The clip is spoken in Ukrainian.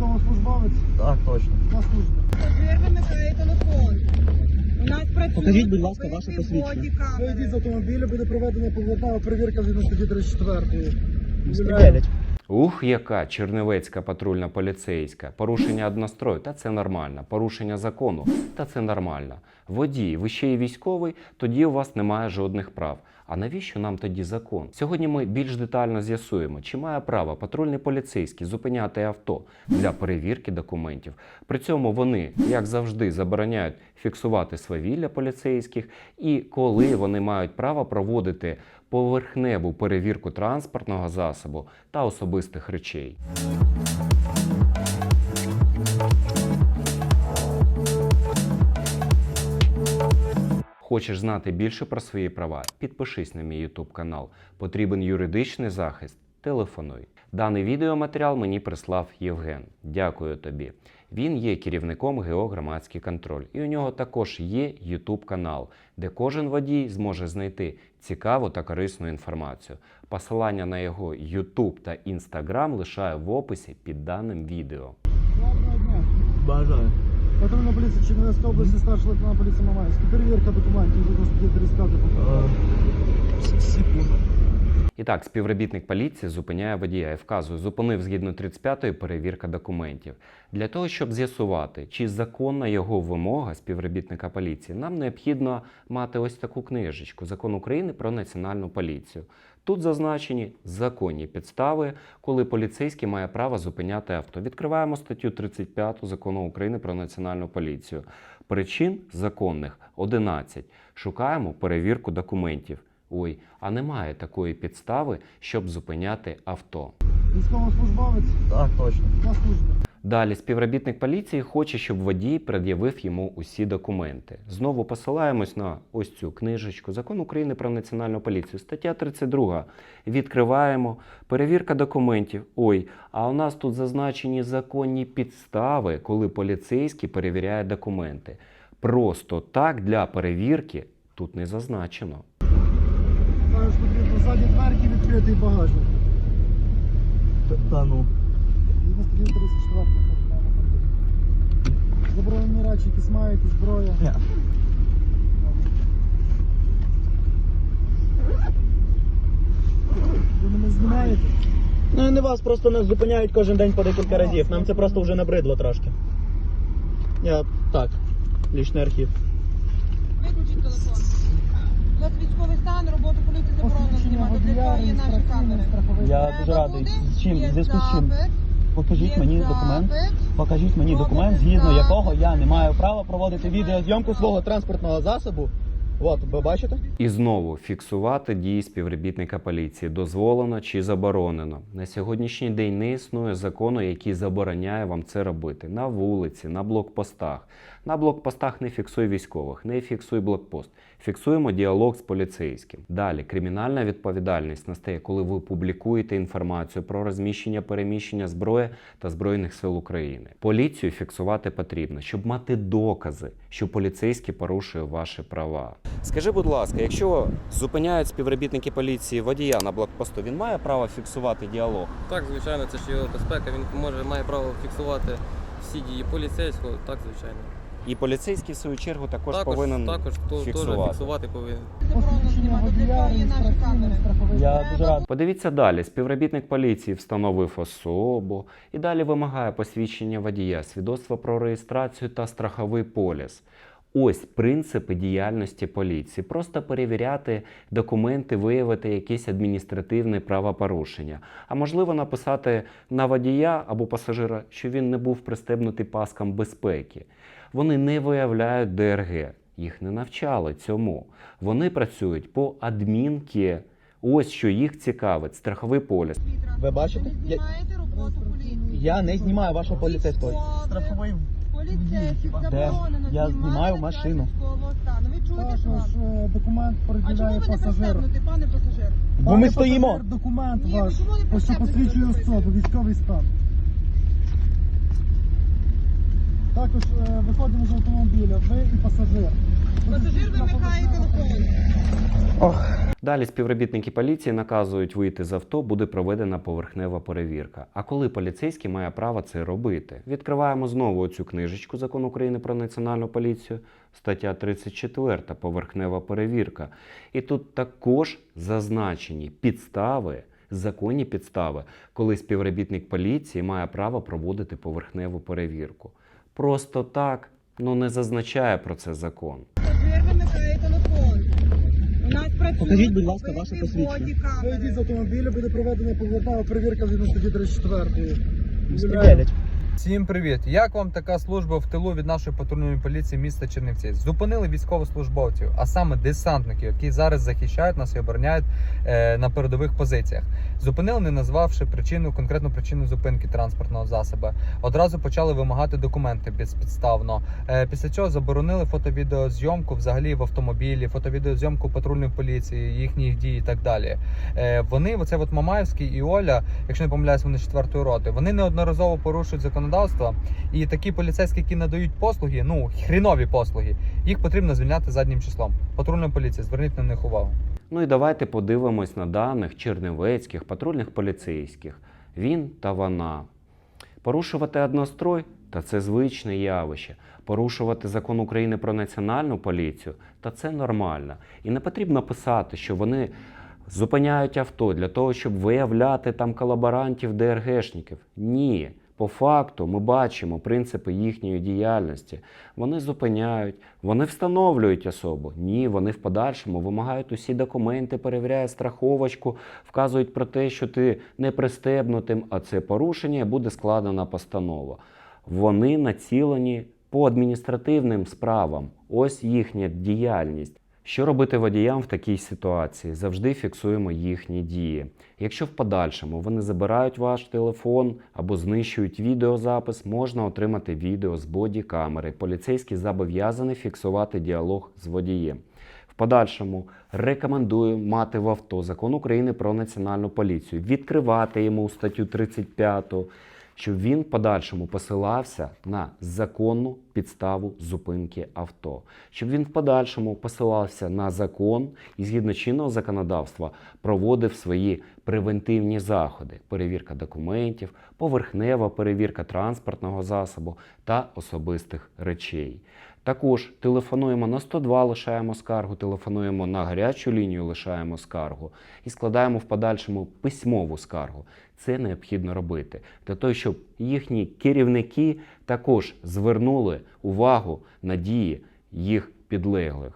Військовослужбовець Так, точно. на службі. Пасажир вимикає телефон. У нас працює Покажіть, будь ласка, ваше посвідчення. Вийдіть з автомобіля, буде проведена поглядова перевірка згідно статті 34. Стрілять. Ух, яка чернівецька патрульна поліцейська. Порушення однострою, та це нормально. Порушення закону, та це нормально. Водій, ви ще й військовий, тоді у вас немає жодних прав. А навіщо нам тоді закон? Сьогодні ми більш детально з'ясуємо, чи має право патрульний поліцейський зупиняти авто для перевірки документів. При цьому вони, як завжди, забороняють фіксувати свавілля поліцейських, і коли вони мають право проводити поверхневу перевірку транспортного засобу та особистих речей. Хочеш знати більше про свої права? Підпишись на мій YouTube канал. Потрібен юридичний захист? Телефонуй. Даний відеоматеріал мені прислав Євген. Дякую тобі. Він є керівником ГО «Громадський контроль, і у нього також є YouTube канал, де кожен водій зможе знайти цікаву та корисну інформацію. Посилання на його YouTube та Instagram лишаю в описі під даним відео. Бажаю. Патрульна поліція Чернівецької області, старший лейтенант поліції Мамаївський. Перевірка документів згідно статті 35 ПК. Е, Секунду. І так, співробітник поліції зупиняє водія і вказує, зупинив згідно 35-ї перевірка документів. Для того, щоб з'ясувати, чи законна його вимога співробітника поліції, нам необхідно мати ось таку книжечку Закон України про національну поліцію. Тут зазначені законні підстави, коли поліцейський має право зупиняти авто. Відкриваємо статтю 35 Закону України про національну поліцію. Причин законних 11. Шукаємо перевірку документів. Ой, а немає такої підстави, щоб зупиняти авто. Військовослужбовець Так, точно. на службі. Далі співробітник поліції хоче, щоб водій пред'явив йому усі документи. Знову посилаємось на ось цю книжечку Закон України про національну поліцію. Стаття 32. Відкриваємо. Перевірка документів. Ой, а у нас тут зазначені законні підстави, коли поліцейський перевіряє документи. Просто так для перевірки тут не зазначено. Також потрібно задні дверки відкритий багажник. Та ну. Згідно статті 34 ПК. Заборонені речі, якісь мають, зброя. Ні. Ви мене знімаєте? Ну не вас просто нас зупиняють кожен день по декілька разів. Нам це просто вже набридло трошки. Я так. Лічний архів. Виключіть телефон. У нас військовий стан, роботу поліції заборонено знімати. Для цього є наші камери. страховий. Я Треба дуже радий. З чим? В зв'язку з чим? запит, Покажіть мені документ. Покажіть мені документ, згідно якого я не маю права проводити відеозйомку свого транспортного засобу. От, ви бачите? І знову фіксувати дії співробітника поліції дозволено чи заборонено. На сьогоднішній день не існує закону, який забороняє вам це робити на вулиці, на блокпостах. На блокпостах не фіксуй військових, не фіксуй блокпост. Фіксуємо діалог з поліцейським. Далі кримінальна відповідальність настає, коли ви публікуєте інформацію про розміщення переміщення зброї та збройних сил України. Поліцію фіксувати потрібно, щоб мати докази, що поліцейський порушує ваші права. Скажи, будь ласка, якщо зупиняють співробітники поліції водія на блокпосту, він має право фіксувати діалог? Так, звичайно, це ж його безпека. Він може має право фіксувати всі дії поліцейського. Так, звичайно. І поліцейський, в свою чергу, також, також повинен також фіксувати. фіксувати повинен. Я дуже радий. Подивіться далі. Співробітник поліції встановив особу і далі вимагає посвідчення водія, свідоцтво про реєстрацію та страховий поліс. Ось принципи діяльності поліції. Просто перевіряти документи, виявити якесь адміністративне правопорушення. А можливо написати на водія або пасажира, що він не був пристебнутий паскам безпеки. Вони не виявляють ДРГ. Їх не навчали цьому. Вони працюють по адмінки. Ось що їх цікавить страховий поліс. Ви бачите? Ви Я- знімаєте роботу поліції. Я не знімаю вашого поліцейського. Військових, Поліцейських заборонено Я знімаю машину. стану. Ви чуєте, що вам? документ переділяє пасажир. пане пасажир? Бо ми стоїмо. Документ ваш, чому не ось що посвідчує особу, військовий стан. Також е, виходимо з автомобіля, ви і пасажир. Пасажир вимикає телефон. Далі співробітники поліції наказують вийти з авто, буде проведена поверхнева перевірка. А коли поліцейський має право це робити? Відкриваємо знову цю книжечку Закон України про національну поліцію, стаття 34, поверхнева перевірка. І тут також зазначені підстави, законні підстави, коли співробітник поліції має право проводити поверхневу перевірку. Просто так ну не зазначає про це закон. Вимикає телефон. У нас працює Покажіть, будь ласка, ваше посвідчення. Вийдіть з автомобіля, буде проведена поверхнева перевірка згідно статті 34. Безпредельнич. Всім привіт! Як вам така служба в тилу від нашої патрульної поліції міста Чернівці? Зупинили військовослужбовців, а саме десантників, які зараз захищають нас і обороняють е, на передових позиціях. Зупинили, не назвавши причину, конкретну причину зупинки транспортного засобу. Одразу почали вимагати документи безпідставно. Е, після чого заборонили фото-відеозйомку взагалі в автомобілі, фото-відеозйомку патрульної поліції, їхніх дій і так далі. Е, вони, оце от Мамаєвський і Оля, якщо не помиляюсь, вони четвертої роти, вони неодноразово порушують законодавство. І такі поліцейські, які надають послуги, ну хрінові послуги, їх потрібно звільняти заднім числом. Патрульна поліція, зверніть на них увагу. Ну і давайте подивимось на даних чернівецьких патрульних поліцейських. Він та вона. Порушувати однострой та це звичне явище. Порушувати закон України про національну поліцію та це нормально. І не потрібно писати, що вони зупиняють авто для того, щоб виявляти там колаборантів, ДРГшників. Ні. По факту ми бачимо принципи їхньої діяльності. Вони зупиняють, вони встановлюють особу. Ні, вони в подальшому вимагають усі документи, перевіряють страховочку, вказують про те, що ти не пристебнутим, а це порушення, буде складена постанова. Вони націлені по адміністративним справам. Ось їхня діяльність. Що робити водіям в такій ситуації? Завжди фіксуємо їхні дії. Якщо в подальшому вони забирають ваш телефон або знищують відеозапис, можна отримати відео з боді-камери. Поліцейський зобов'язаний фіксувати діалог з водієм. В подальшому рекомендую мати в авто закон України про національну поліцію, відкривати йому статтю 35, щоб він подальшому посилався на законну підставу зупинки авто, щоб він в подальшому посилався на закон і згідно чинного законодавства проводив свої превентивні заходи: перевірка документів, поверхнева перевірка транспортного засобу та особистих речей. Також телефонуємо на 102, лишаємо скаргу, телефонуємо на гарячу лінію, лишаємо скаргу і складаємо в подальшому письмову скаргу. Це необхідно робити для того, щоб їхні керівники також звернули увагу на дії їх підлеглих.